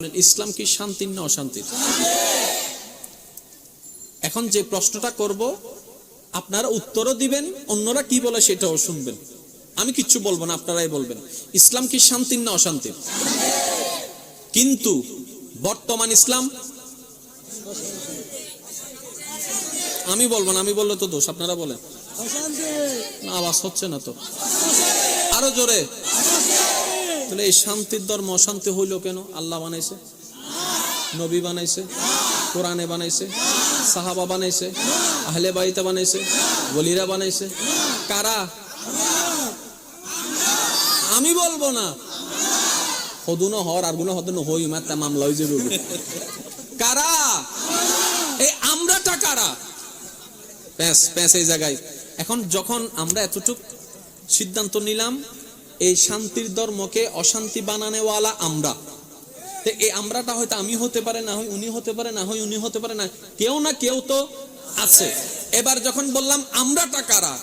ইসলাম কি শান্তির না অশান্তির? এখন যে প্রশ্নটা করব, আপনারা উত্তরও দিবেন, অন্যরা কি বলে সেটাও শুনবেন। আমি কিচ্ছু বলব না, আপনারাই বলবেন, ইসলাম কি শান্তির না অশান্তির? কিন্তু বর্তমান ইসলাম, আমি বলব না, আমি বললে তো দোষ, আপনারা বলেন। না, আওয়াজ হচ্ছে না তো। আরও জোরে। তাহলে এই শান্তির ধর্ম অশান্তি হইল কেন? আল্লাহ বানাইছে। নবী বানাইছে। কোরআনে বানাইছে। সাহাবা বানাইছে। আহলে বাড়িতে বানাইছে। বলিরা বানাইছে। কারা? আমি বলব না। হদুনো হর আর গুনো হদুনো হই, মাত্রা মামলা হয়ে যাবে কারা? এই আমরাটা কারা? প্যাঁচ প্যাঁচ এই জায়গায়। এখন যখন আমরা এতটুক সিদ্ধান্ত নিলাম এই শান্তির ধর্মকে অশান্তি বানানেওয়ালা আমরা। এই আমরাটা হয়তো আমি হতে পারে, না হয় উনি হতে পারে, না হয় উনি হতে পারে, না কেউ না কেউ তো আছে। এবার যখন বললাম, আমরাটা কারা?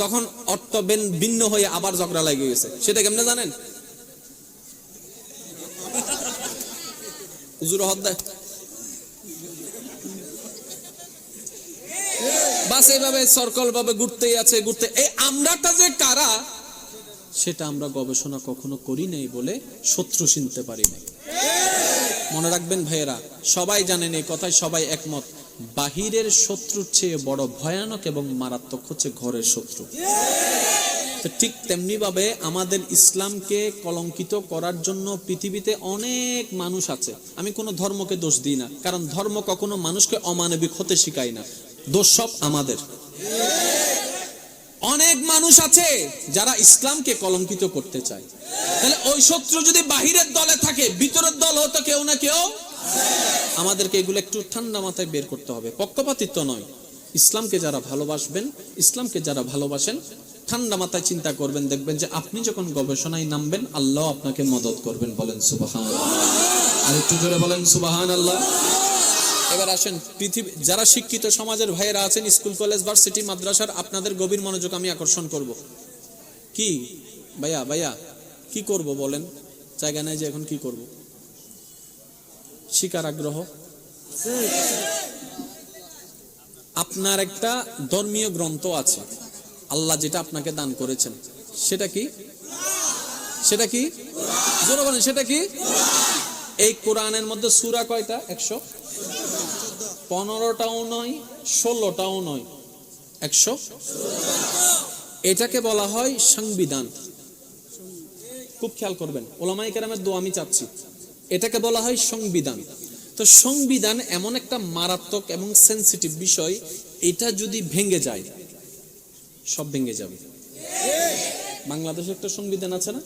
তখন অর্থ ভিন্ন হয়ে আবার ঝগড়া লেগে গেছে। সেটা কেমনে জানেন? বাস এইভাবে সর্কল ভাবে ঘুরতেই আছে, ঘুরতে এই আমরাটা যে কারা? সেটা আমরা গবেষণা কখনো করি নাই বলে শত্রু চিনতে পারি নাই। মনে রাখবেন ভাইয়েরা, সবাই জানেন এই কথায় সবাই একমত, বাহিরের শত্রুর চেয়ে বড় ভয়ানক এবং মারাত্মক হচ্ছে ঘরের শত্রু। ঠিক তেমনি ভাবে আমাদের ইসলামকে কলঙ্কিত করার জন্য পৃথিবীতে অনেক মানুষ আছে। আমি কোনো ধর্মকে দোষ দিই না, কারণ ধর্ম কখনো মানুষকে অমানবিক হতে শিখায় না। দোষ সব আমাদের। অনেক মানুষ আছে যারা ইসলামকে কলঙ্কিত করতে চায়। তাহলে ওই শত্রু যদি বাহিরের দলে থাকে, ভিতরের দল হতো কেউ না কেউ? আমাদেরকে এগুলো একটু ঠান্ডা মাথায় বের করতে হবে। পক্ষপাতিত্ব নয়। ইসলামকে যারা ভালোবাসবেন, ইসলামকে যারা ভালোবাসেন, ঠান্ডা মাথায় চিন্তা করবেন, দেখবেন যে আপনি যখন গবেষণায় নামবেন, আল্লাহ আপনাকে মদত করবেন। বলেন সুবাহান আর একটু জোরে বলেন সুবাহান আল্লাহ এবার আসেন, পৃথিবী যারা শিক্ষিত সমাজের ভাইয়েরা আছেন, স্কুল, কলেজ, ভার্সিটি, মাদ্রাসার, আপনাদের গভীর মনোযোগ আমি আকর্ষণ করব। কি? ভাইয়া ভাইয়া, কি করব বলেন? জায়গা নাই যে এখন কি করব? শিকার আগ্রহ? আপনার একটা ধর্মীয় গ্রন্থ আছে। আল্লাহ যেটা আপনাকে দান করেছেন। সেটা কি? সেটা কি? জোরে বলেন, সেটা কি? এই কোরআনের মধ্যে সুরা কয়টা? একশো? পনেরোটাও নয়, ষোলোটাও নয়। একশো? এটাকে বলা হয় সংবিধান। খুব খেয়াল করবেন ওলামাই কেরামের দো আমি চাচ্ছি। এটাকে বলা হয় সংবিধান। তো সংবিধান এমন একটা মারাত্মক এবং সেন্সিটিভ বিষয়, এটা যদি ভেঙে যায়, সব ভেঙে যাবে। বাংলাদেশে একটা সংবিধান আছে না?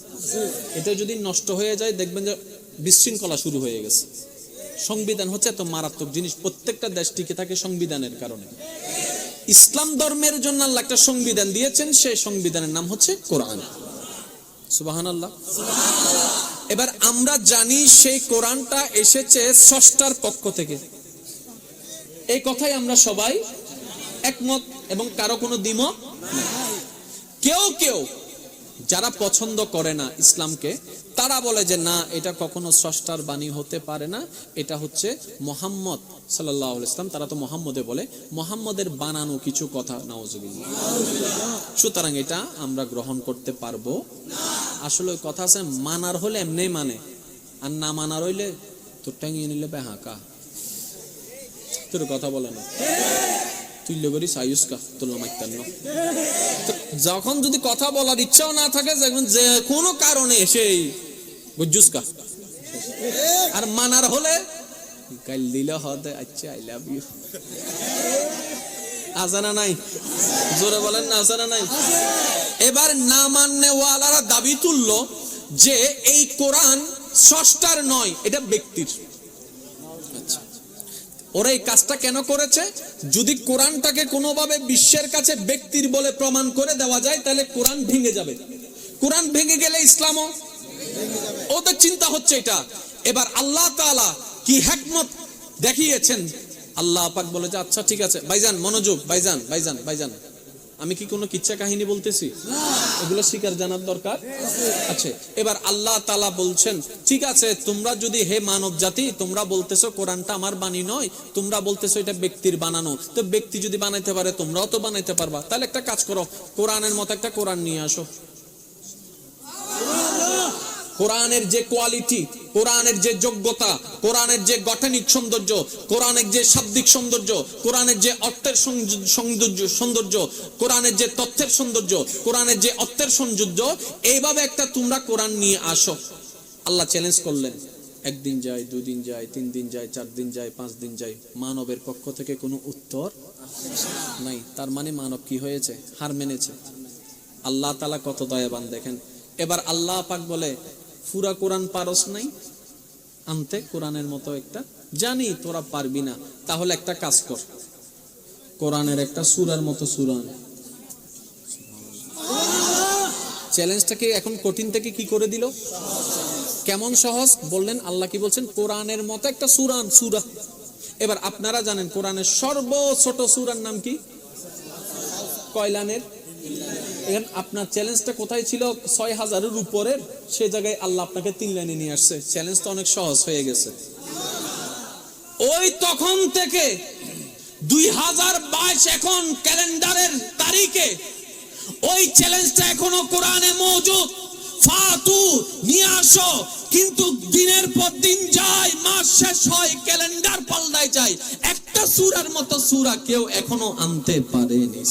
এটা যদি নষ্ট হয়ে যায়, দেখবেন যে বিশৃঙ্খলা শুরু হয়ে গেছে। সংবিধান হচ্ছে এত মারাত্মক জিনিস। প্রত্যেকটা দেশ টিকে থাকে সংবিধানের কারণে। ইসলাম ধর্মের জন্য আল্লাহ একটা সংবিধান দিয়েছেন, সেই সংবিধানের নাম হচ্ছে কোরআন। সুবাহান আল্লাহ এবার আমরা জানি সেই কোরআনটা এসেছে ষষ্ঠার পক্ষ থেকে। এই কথাই আমরা সবাই একমত এবং কারও কোনো দ্বিমত কেউ কেউ যারা পছন্দ করে না ইসলামকে, তারা বলে যে, না, এটা কখনো স্রষ্টার বাণী হতে পারে না। এটা হচ্ছে মোহাম্মদ সাল্লাহ ইসলাম তারা তো মোহাম্মদে বলে। মোহাম্মদের বানানো কিছু কথা নাওজুবিল্লাহ সুতরাং এটা আমরা গ্রহণ করতে পারব। আসলে কথা আছে, মানার হলে এমনি মানে। আর না মানার হইলে তোর টাঙিয়ে নিলে হাঁকা তোর কথা বলে না। তুল্য করি, সায়ুস্কা, তুল্য মাইতান্ন। যখন যদি কথা বলার ইচ্ছাও না থাকে যে কোনো কারণে এসেই বুঝুসকা আর মানার হলে গাইল দিলে হতে আচ্ছা আই লাভ ইউ আজানা নাই? জোরে বলেন না আজানা নাই? এবার না মাননে ওয়ালারা দাবি তুললো যে এই কোরআন স্রষ্টার নয়, এটা ব্যক্তির। ওরা এই কাজটা কেন করেছে? যদি কোরআনটাকে কোনোভাবে বিশ্বের কাছে ব্যক্তির বলে প্রমাণ করে দেওয়া যায়, তাহলে কোরআন ভেঙে যাবে। কোরআন ভেঙে গেলে ইসলামও? ওদের চিন্তা হচ্ছে এটা। এবার আল্লাহ তালা কি হ্যাকমত দেখিয়েছেন? আল্লাহ পাক বলে যে আচ্ছা ঠিক আছে, ভাইজান, মনোযোগ, ভাইজান ভাইজান ভাইজান। আমি কি কোনো কিচ্ছা কাহিনী বলতেছি? এগুলো শিকার জানার দরকার? আছে এবার আল্লাহ তালা বলছেন, ঠিক আছে, তোমরা যদি হে মানব জাতি, তোমরা বলতেছো কোরআনটা আমার বাণী নয়, তোমরা বলতেছো এটা ব্যক্তির বানানো। তো ব্যক্তি যদি বানাইতে পারে, তোমরাও তো বানাইতে পারবা। তাহলে একটা কাজ করো, কোরআনের মতো একটা কোরআন নিয়ে আসো। কোরআনের যে কোয়ালিটি, কোরআনের যে যোগ্যতা, কোরআনের যে গঠনিক সৌন্দর্য, কোরআনের যে শাব্দিক সৌন্দর্য, কোরআনের যে অর্থের সৌন্দর্য সৌন্দর্য, কোরআনের যে তথ্যের সৌন্দর্য, কোরআনের যে অর্থের সৌন্দর্য এইভাবে একটা তোমরা কোরআন নিয়ে আসো। আল্লাহ চ্যালেঞ্জ করলেন, একদিন যায়, দুদিন যায় তিন দিন যায় চার দিন যায় পাঁচ দিন যায়, মানবের পক্ষ থেকে কোনো উত্তর নাই। তার মানে মানব কি হয়েছে? হার মেনেছে। আল্লাহ তালা কত দয়াবান দেখেন। এবার আল্লাহ পাক বলে পুরা কোরআন পারস নাই। আনতে কোরআনের মতো একটা। জানি, তোরা পারবি না। তাহলে একটা কাজ কর। কোরআনের একটা সুরার মতো সুরান চ্যালেঞ্জটাকে এখন কঠিন থেকে কি করে দিল? কেমন সহজ? বললেন, আল্লাহ কি বলছেন? কোরআনের মতো একটা সুরান সুরা। এবার আপনারা জানেন, কোরআনের সর্ব ছোট সুরার নাম কি? কয়লানের? এখন আপনার চ্যালেঞ্জটা কোথায় ছিল? ছয় হাজারের উপরের সে জায়গায় আল্লাহ আপনাকে তিন লাইনে নিয়ে আসছে। চ্যালেঞ্জ তো অনেক সহজ হয়ে গেছে। ওই তখন থেকে দুই হাজার বাইশ এখন ক্যালেন্ডারের তারিখে ওই চ্যালেঞ্জটা এখনও কোরআনে মজুদ। ফাতু, নিয়ে আসো। কিন্তু দিনের পর দিন যায়, মাস শেষ হয়, ক্যালেন্ডার পাল্টায় যায়। একটা সুরার মতো সুরা কেউ এখনও আনতে পারেনি।